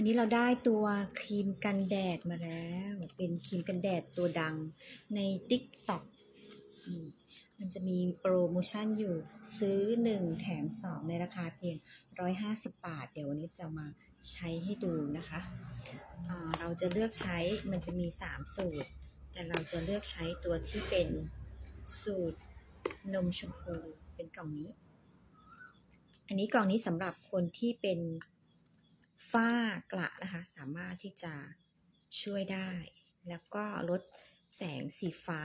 วันนี้เราได้ตัวครีมกันแดดมาแล้ว เป็นครีมกันแดดตัวดังใน TikTok อืมมันจะมีโปรโมชั่นอยู่ซื้อ 1 แถม 2 ในราคาเพียง 150 บาท เดี๋ยววันนี้จะมาใช้ให้ดูนะคะอ่าเราจะเลือกใช้มันจะมี 3 สูตร แต่เราจะเลือกใช้ตัวที่เป็นสูตรนมชมพูเป็นกล่องนี้ อันนี้กล่องนี้สำหรับคนที่เป็น ฝ้ากระนะคะ สามารถที่จะช่วยได้ แล้วก็ลดแสงสีฟ้า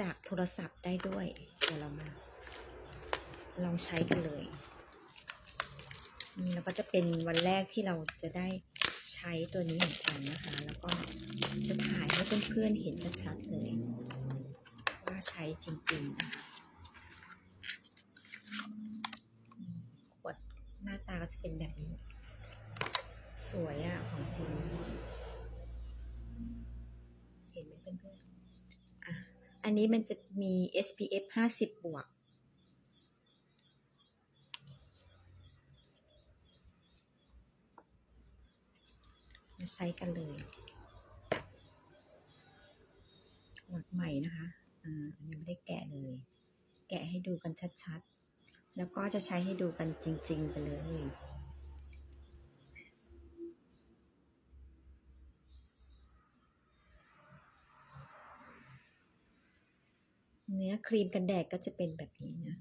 จากโทรศัพท์ได้ด้วย เดี๋ยวเรามา ลองใช้กันเลยแล้วก็จะเป็นวันแรกที่เราจะได้ใช้ตัวนี้เหมือนกันนะคะ แล้วก็จะถ่ายให้เพื่อนๆเห็นชัดๆเลยว่าใช้จริงๆนะคะขวดหน้าตาก็จะเป็นแบบนี้ สวยอะ่ะของจริง เห็นไหมเพื่อนๆอะอันนี้มันจะมี SPF 50 บวก มาใช้กันเลย หลอดใหม่นะคะ อ่าอันนี้ไม่ได้แกะเลย แกะให้ดูกันชัดๆ แล้วก็จะใช้ให้ดูกันจริง ๆ ไปเลย เนื้อครีมกันแดดก็จะเป็นแบบนี้นะ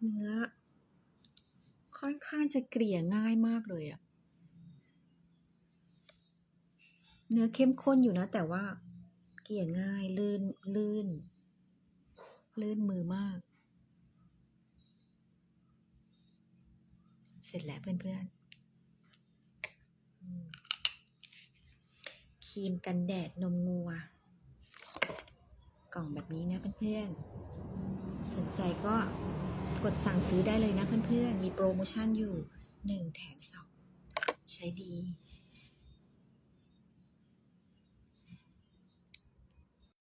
เนื้อ ค่อนข้างจะเกลี่ยง่ายมากเลยอะเนื้อเข้มข้นอยู่นะแต่ว่า เกี่ยง่าย ลื่น ลื่น ลื่นมือมาก เสร็จแล้วเพื่อนๆอืมครีมกันแดดนมงัว กล่องแบบนี้นะเพื่อนๆ สนใจก็กดสั่งซื้อได้เลยนะเพื่อนๆ มีโปรโมชั่นอยู่ 1 แถม 2 ใช้ดี